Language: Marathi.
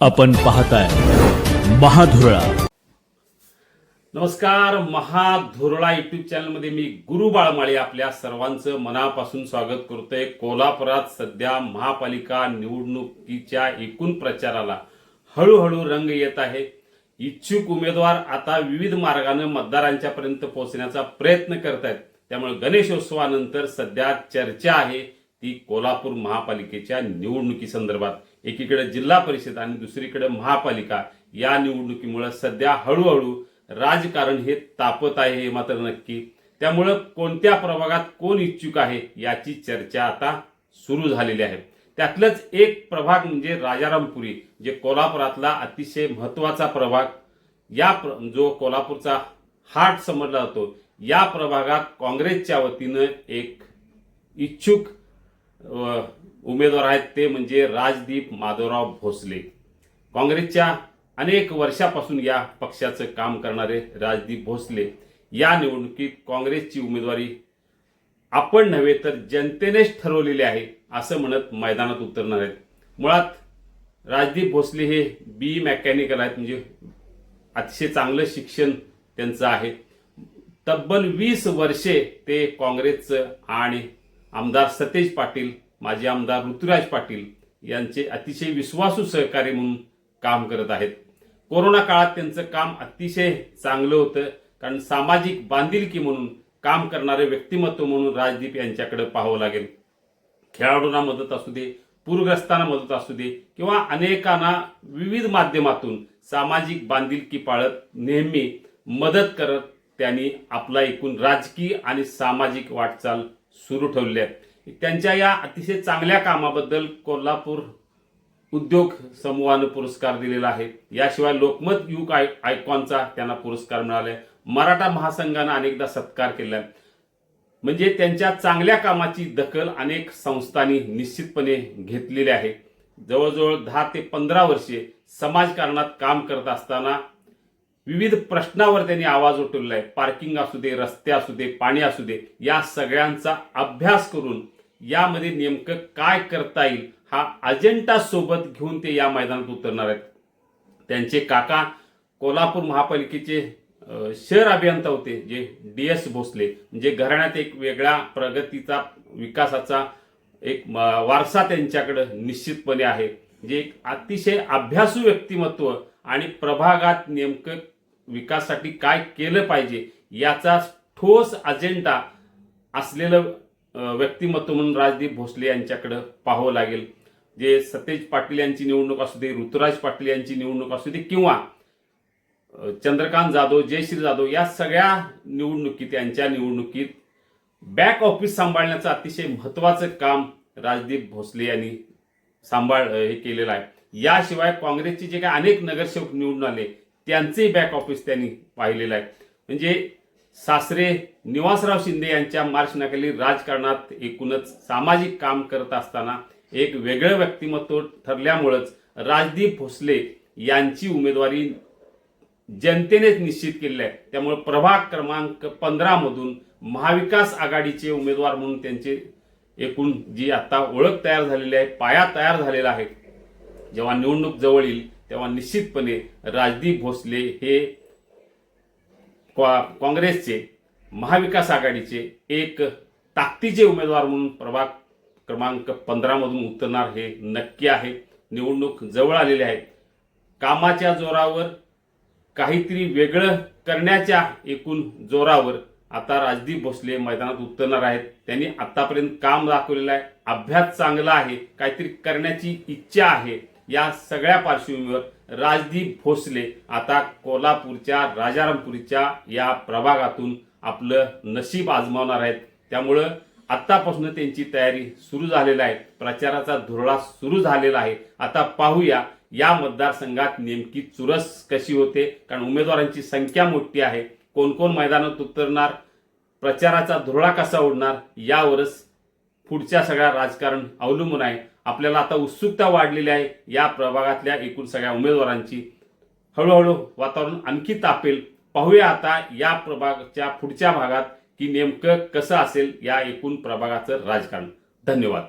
आपण पाहताय महाधुरळा. नमस्कार महाधुरळा युट्यूब चॅनलमध्ये मी गुरु बाळमाळे आपल्या सर्वांचं मनापासून स्वागत करतोय. कोल्हापुरात सध्या महापालिका निवडणुकीच्या एकूण प्रचाराला हळूहळू रंग येत आहे. इच्छुक उमेदवार आता विविध मार्गाने मतदारांच्या पर्यंत पोहोचण्याचा प्रयत्न करत आहेत त्यामुळे गणेशोत्सवानंतर सध्या चर्चा आहे. ती कोल्हापूर महापालिकेच्या निवडणुकी संदर्भात एकीकडे जिल्हा परिषद आणि दुसरीकडे महापालिका या निवडणुकीमुळे सध्या हळूहळू राजकारण हे तापत आहे हे मात्र नक्की. त्यामुळं कोणत्या प्रभागात कोण इच्छुक आहे याची चर्चा आता सुरू झालेली आहे. त्यातलंच एक प्रभाग म्हणजे राजारामपुरी जे कोल्हापुरातला अतिशय महत्त्वाचा प्रभाग. या प्र- जो कोल्हापूरचा हार्ट समजला जातो या प्रभागात काँग्रेसच्या वतीनं एक इच्छुक उमेदवार आहेत ते म्हणजे राजदीप माधवराव भोसले. काँग्रेसच्या अनेक वर्षापासून या पक्षाचं काम करणारे राजदीप भोसले. या निवडणुकीत काँग्रेसची उमेदवारी आपण नव्हे तर जनतेनेच ठरवलेली आहे असं म्हणत मैदानात उतरणार आहेत. मुळात राजदीप भोसले हे बी मेकॅनिकल आहेत म्हणजे अतिशय चांगलं शिक्षण त्यांचं आहे. तब्बल वीस वर्षे ते काँग्रेसचं आणि आमदार सतेज पाटील माजी आमदार ऋतुराज पाटील यांचे अतिशय विश्वासू सहकारी म्हणून काम करत आहेत. कोरोना काळात त्यांचं काम अतिशय चांगलं होतं कारण सामाजिक बांधिलकी म्हणून काम करणारे व्यक्तिमत्व म्हणून राजदीप यांच्याकडे पाहावं लागेल. खेळाडूंना मदत असू दे पूरग्रस्तांना मदत असू दे किंवा अनेकांना विविध माध्यमातून सामाजिक बांधिलकी पाळत नेहमी मदत करत त्यांनी आपला एकूण राजकीय आणि सामाजिक वाटचाल सुरू ठेवले त्यांच्या या अतिशय चांगल्या कामाबद्दल कोल्हापूर उद्योग समूहानं पुरस्कार दिलेला आहे. याशिवाय लोकमत युग आय आयकॉनचा त्यांना पुरस्कार मिळाला आहे मराठा महासंघानं अनेकदा सत्कार केला आहे म्हणजे त्यांच्या चांगल्या कामाची दखल अनेक संस्थांनी निश्चितपणे घेतलेली आहे. जवळजवळ दहा ते पंधरा वर्षे समाजकारणात काम करत असताना विविध प्रश्नावर त्यांनी आवाज उठवलेला आहे पार्किंग असू दे रस्ते असू दे पाणी असू दे या सगळ्यांचा अभ्यास करून यामध्ये नेमकं काय करता येईल हा अजेंडा सोबत घेऊन ते या मैदानात उतरणार आहेत. त्यांचे काका कोल्हापूर महापालिकेचे शहर अभियंता होते जे डी एस भोसले. म्हणजे घराण्यात एक वेगळ्या प्रगतीचा विकासाचा एक वारसा त्यांच्याकडं निश्चितपणे आहे. जे एक अतिशय अभ्यासू व्यक्तिमत्व आणि प्रभागात नेमकं विकासासाठी काय केलं पाहिजे याचा ठोस अजेंडा असलेलं व्यक्तिमत्व म्हणून राजदीप भोसले यांच्याकडं पाहावं लागेल. जे सतेज पाटील यांची निवडणूक असू दे ऋतुराज पाटील यांची निवडणूक असू दे किंवा चंद्रकांत जाधव जयश्री जाधव या सगळ्या निवडणुकीत यांच्या निवडणुकीत बॅक ऑफिस सांभाळण्याचं अतिशय महत्त्वाचं काम राजदीप भोसले यांनी सांभाळ हे केलेलं आहे. याशिवाय काँग्रेसचे जे काही अनेक नगरसेवक निवडून आले त्यांचंही बॅक ऑफिस त्यांनी पाहिलेलं आहे. म्हणजे सासरे निवासराव शिंदे यांच्या मार्शनाखाली राजकारणात एकूणच सामाजिक काम करत असताना एक वेगळं व्यक्तिमत्व ठरल्यामुळंच राजदीप भोसले यांची उमेदवारी जनतेनेच निश्चित केलेली आहे. त्यामुळे प्रभाग क्रमांक पंधरामधून महाविकास आघाडीचे उमेदवार म्हणून त्यांचे एकूण जी आता ओळख तयार झालेली आहे पाया तयार झालेला आहे. जेव्हा निवडणूक जवळ येईल तेव्हा निश्चितपणे राजदीप भोसले हे काँग्रेसचे महाविकास आघाडीचे एक ताकदीचे उमेदवार म्हणून प्रभाग क्रमांक पंधरामधून उतरणार हे नक्की आहे. निवडणूक जवळ आलेली आहे. कामाच्या जोरावर काहीतरी वेगळं करण्याच्या एकूण जोरावर आता राजदीप भोसले मैदानात उतरणार आहेत. त्यांनी आतापर्यंत काम दाखवलेलं आहे. अभ्यास चांगला आहे. काहीतरी करण्याची इच्छा आहे. या सगळ्या पार्श्वभूमीवर राजदीप भोसले आता कोल्हापूरच्या राजारामपुरीच्या या प्रभागातून आपलं नशीब आजमावणार आहेत. त्यामुळं आत्तापासून त्यांची तयारी सुरू झालेली आहे. प्रचाराचा धुरळा सुरू झालेला आहे. आता पाहूया या मतदारसंघात नेमकी चुरस कशी होते कारण उमेदवारांची संख्या मोठी आहे. कोण कोण मैदानात उतरणार प्रचाराचा धुरळा कसा उडणार यावरच पुढच्या सगळ्या राजकारण अवलंबून आहे. आपल्याला आता उत्सुकता वाढलेली आहे. या प्रभागातल्या एकूण सगळ्या उमेदवारांची हळूहळू वातावरण आणखी तापेल. पाहूया आता या प्रभागाच्या पुढच्या भागात की नेमकं कसं असेल या एकूण प्रभागाचं राजकारण. धन्यवाद.